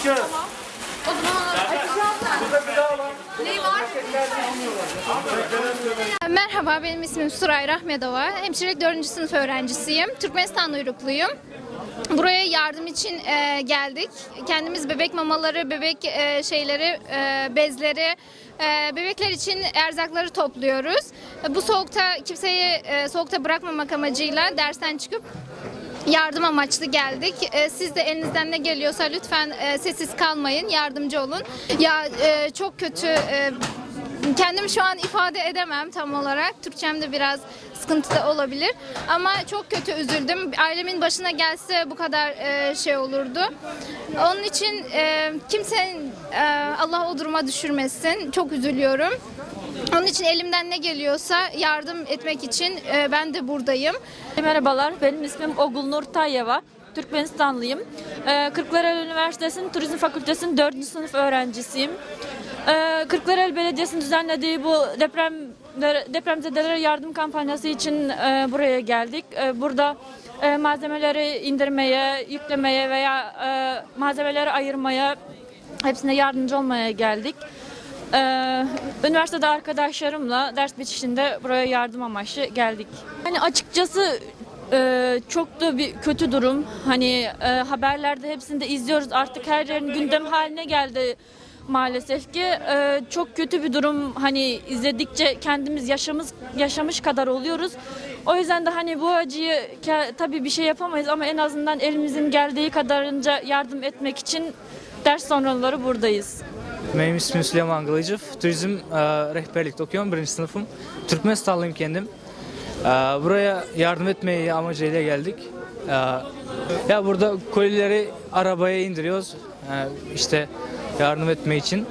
Açıyoruz. Tamam. O zaman Merhaba benim ismim Suray Rahmedova. Hemşirelik 4. sınıf öğrencisiyim. Türkmenistan uyrukluyum. Buraya yardım için e, geldik. Kendimiz bebek mamaları, bebek e, şeyleri, e, bezleri, e, bebekler için erzakları topluyoruz. Bu soğukta kimseyi e, soğukta bırakmamak amacıyla dersten çıkıp yardım amaçlı geldik. Ee, Siz de elinizden ne geliyorsa lütfen e, sessiz kalmayın, yardımcı olun. Ya e, çok kötü e, kendimi şu an ifade edemem tam olarak. Türkçem de biraz sıkıntıda olabilir. Ama çok kötü üzüldüm. Ailemin başına gelse bu kadar e, şey olurdu. Onun için e, kimsenin e, Allah o duruma düşürmesin. Çok üzülüyorum. Onun için elimden ne geliyorsa yardım etmek için e, ben de buradayım. Merhabalar, benim ismim Ogul Nur Tayyeva. Türkmenistanlıyım. Ee, Kırklareli Üniversitesi'nin Turizm Fakültesi'nin 4. sınıf öğrencisiyim. Ee, Kırklareli Belediyesi'nin düzenlediği bu deprem depremzedelere yardım kampanyası için e, buraya geldik. E, burada e, malzemeleri indirmeye, yüklemeye veya e, malzemeleri ayırmaya, hepsine yardımcı olmaya geldik. Ee, üniversitede arkadaşlarımla ders bitişinde buraya yardım amaçlı geldik. Yani açıkçası e, çok da bir kötü durum. Hani e, haberlerde hepsini de izliyoruz. Artık her yerin gündem haline geldi maalesef ki. E, çok kötü bir durum. Hani izledikçe kendimiz yaşamış yaşamış kadar oluyoruz. O yüzden de hani bu acıyı tabii bir şey yapamayız ama en azından elimizin geldiği kadarınca yardım etmek için ders sonraları buradayız. Benim ismim Süleyman Kılıcıv. Turizm e, rehberlikte okuyorum. Birinci sınıfım. Türkmenistanlıyım kendim. E, buraya yardım etmeyi amacıyla geldik. E, ya burada kolileri arabaya indiriyoruz. E, işte yardım etme için.